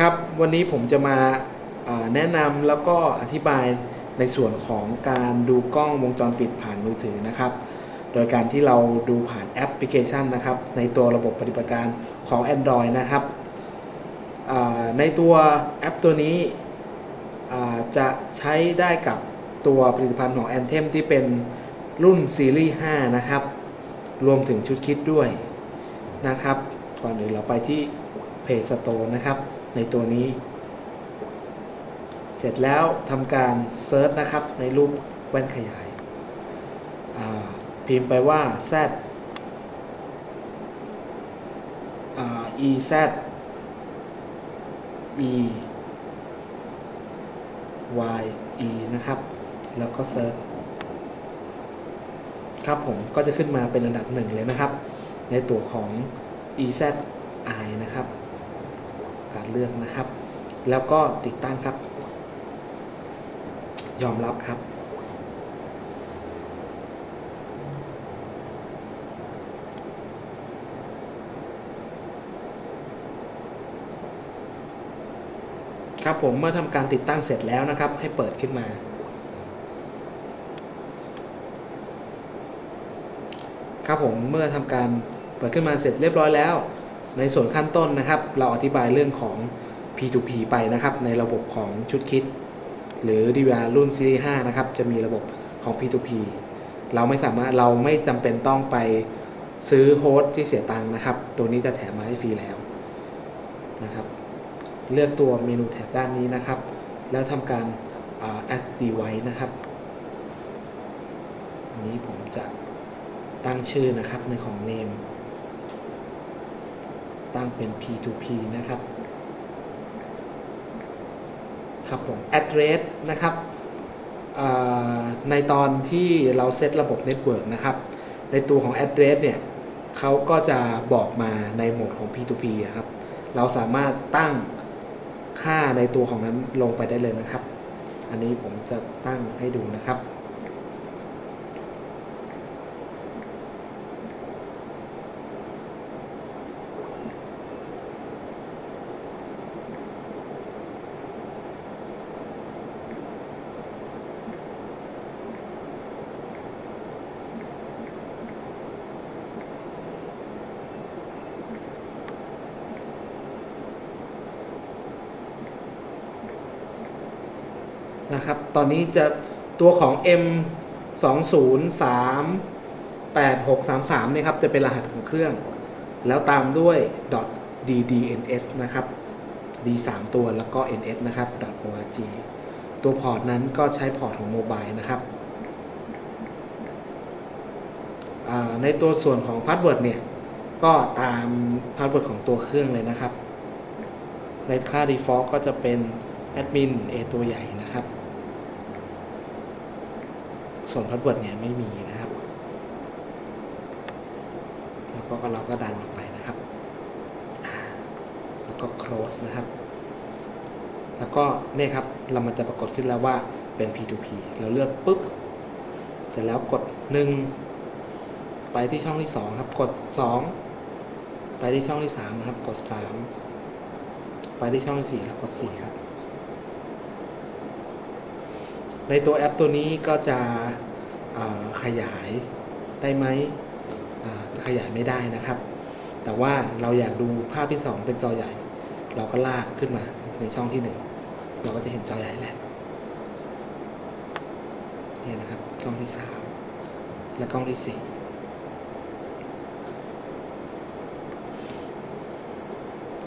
ครับ วันนี้ผมจะมาแนะนำแล้วก็อธิบายในส่วนของการดูกล้องวงจรปิดผ่านมือถือนะครับ โดยการที่เราดูผ่านแอปพลิเคชันนะครับ ในตัวระบบปฏิบัติการของ Android นะครับ ในตัวแอปตัวนี้จะใช้ได้กับตัวผลิตภัณฑ์ของ a n t e m ที่เป็นรุ่นซีรีส์5นะครับ รวมถึงชุดคิดด้วยนะครับ ก่อนอื่นเราไปที่ Play Store นะครับ ในตัวนี้ เสร็จแล้วทำการเซิร์ชนะครับ ในรูปแว่นขยายาพิมพ์ไปว่า z e z e y e นะครับ แล้วก็เซิร์ชครับผมก็จะขึ้นมาเป็นอันดับหนึ่งเลยนะครับ ในตัวของ e z i นะครับ การเลือกนะครับ แล้วก็ติดตั้งครับ ยอมรับครับครับผมเมื่อทำการติดตั้งเสร็จแล้วนะครับ ให้เปิดขึ้นมา ครับผมเมื่อทำการเปิดขึ้นมาเสร็จเรียบร้อยแล้ว ในส่วนขั้นต้นนะครับ เราอธิบายเรื่องของ P2P ไปนะครับ ในระบบของชุดคิด หรือ DVR รุ่นซีรีส์5นะครับ จะมีระบบของ P2P เราไม่สามารถเราไม่จำเป็นต้องไปซื้อโฮสต์ที่เสียตังค์นะครับ ตัวนี้จะแถมมาให้ฟรีแล้วนะครับ เลือกตัวเมนูแถบด้านนี้นะครับ แล้วทำการ add device นะครับนี้ผมจะตั้งชื่อนะครับในของ name ตั้งเป็น P2P นะครับ ครับผม address นะครับในตอนที่เราเซตระบบ Network นะครับ ในตัวของ address เนี่ยเขาก็จะบอกมาในโหมดของ P2P ครับ เราสามารถตั้งค่าในตัวของนั้นลงไปได้เลยนะครับ อันนี้ผมจะตั้งให้ดูนะครับ นะครับ ตอนนี้จะตัวของ M 2 0 3 8 6 3 3เนี่ยครับ จะเป็นรหัสของเครื่อง แล้วตามด้วย .ddns นะครับ d 3ตัวแล้วก็ ns นะครับ .org ตัวพอร์ตนั้นก็ใช้พอร์ตของโมบายนะครับ ในตัวส่วนของพาสเวิร์ดเนี่ย ก็ตามพาสเวิร์ดของตัวเครื่องเลยนะครับ ในค่า default ก็จะเป็นแอดมิน A ตัวใหญ่นะครับ ส่วนพาสเวิร์ดเนี่ยไม่มีนะครับ แล้วก็เราก็ดันออกไปนะครับ แล้วก็ close นะครับ แล้วก็เนี่ยครับเรามันจะปรากฏขึ้นแล้วว่าเป็น P2P เราเลือกปุ๊บ เสร็จแล้วกด 1 ไปที่ช่องที่ 2 ครับ กด 2 ไปที่ช่องที่3นะครับ กด 3 ไปที่ช่องที่4แล้วกด 4 ครับ ในตัวแอปตัวนี้ก็จะขยายได้ไหมขยายไม่ได้นะครับ แต่ว่าเราอยากดูภาพที่ 2 เป็นจอใหญ่ เราก็ลากขึ้นมาในช่องที่ 1 เราก็จะเห็นจอใหญ่แล้วนี่นะครับกล้องที่ 3 และกล้องที่4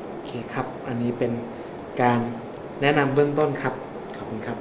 โอเคครับ อันนี้เป็นการแนะนำเบื้องต้นครับ ขอบคุณครับ